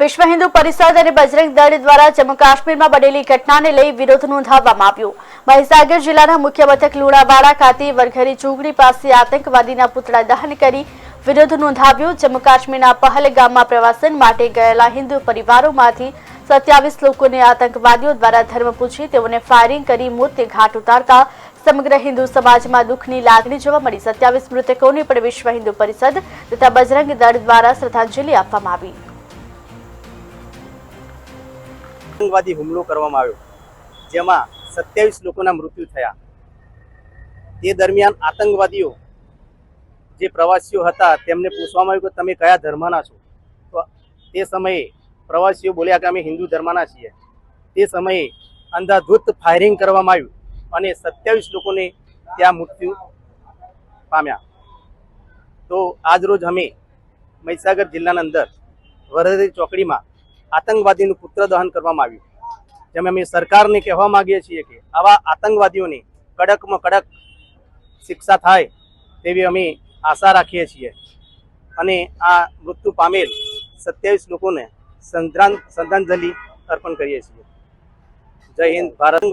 વિશ્વ હિન્દુ પરિષદ અને બજરંગ દળ દ્વારા જમ્મુ કાશ્મીરમાં બનેલી ઘટનાને લઈ વિરોધ નોંધાવવામાં આવ્યો. મહીસાગર જિલ્લાના મુખ્ય મથક લુણાવાડા ખાતે વરઘરી ચૂંટણી પાસે આતંકવાદીના પુતળા દહન કરી વિરોધ નોંધાવ્યો. જમ્મુ કાશ્મીરના પહલગામમાં પ્રવાસન માટે ગયેલા હિન્દુ પરિવારોમાંથી સત્યાવીસ લોકોને આતંકવાદીઓ દ્વારા ધર્મ પૂછી તેઓને ફાયરિંગ કરી મોતને ઘાટ ઉતારતા સમગ્ર હિન્દુ સમાજમાં દુઃખની લાગણી જોવા મળી. સત્યાવીસ મૃતકોને પણ વિશ્વ હિન્દુ પરિષદ તથા બજરંગ દળ દ્વારા શ્રદ્ધાંજલિ આપવામાં આવી. આતંકવાદી હુમલો કરવામાં આવ્યો, જેમાં સત્યાવીસ લોકોના મૃત્યુ થયા. તે દરમિયાન આતંકવાદીઓ જે પ્રવાસીઓ હતા, તેમને પૂછવામાં આવ્યું કે તમે કયા ધર્મના છો? તો તે સમયે પ્રવાસીઓ બોલ્યા કે અમે હિન્દુ ધર્મના છીએ. તે સમયે અંધાધૂત ફાયરિંગ કરવામાં આવ્યું અને સત્યાવીસ લોકોને ત્યાં મૃત્યુ પામ્યા. તો આજરોજ અમે મહીસાગર જિલ્લાના અંદર વરદરી ચોકડીમાં આતંકવાદીનું પુત્ર દહન કરવામાં આવ્યું. જેમ અમે સરકારને કહેવા માંગીએ છીએ કે આવા આતંકવાદીઓની કડકમાં કડક શિક્ષા થાય તેવી અમે આશા રાખીએ છીએ. અને આ મૃત્યુ પામેલ સત્યાવીસ લોકોને શ્રદ્ધાંજલિ અર્પણ કરીએ છીએ. જય હિન્દ, ભારત